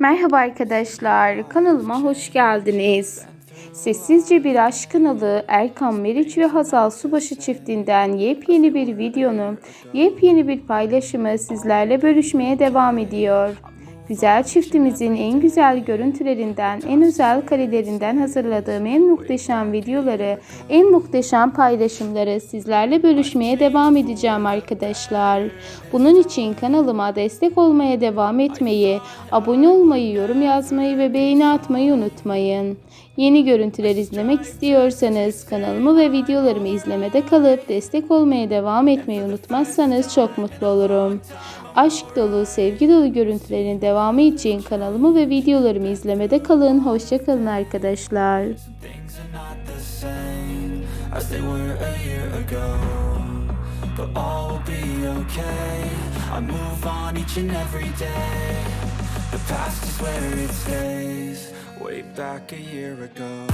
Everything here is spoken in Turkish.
Merhaba arkadaşlar, kanalıma hoş geldiniz. Sessizce Bir Aşk kanalı Erkan Meriç ve Hazal Subaşı çiftinden yepyeni bir videonu, yepyeni bir paylaşımı sizlerle bölüşmeye devam ediyor. Güzel çiftimizin en güzel görüntülerinden, en özel karelerinden hazırladığım en muhteşem videoları, en muhteşem paylaşımları sizlerle bölüşmeye devam edeceğim arkadaşlar. Bunun için kanalıma destek olmaya devam etmeyi, abone olmayı, yorum yazmayı ve beğeni atmayı unutmayın. Yeni görüntüler izlemek istiyorsanız kanalımı ve videolarımı izlemede kalıp destek olmaya devam etmeyi unutmazsanız çok mutlu olurum. Aşk dolu, sevgi dolu görüntülerin devamı için kanalımı ve videolarımı izlemede kalın. Hoşçakalın arkadaşlar. The past is where it stays. Way back a year ago.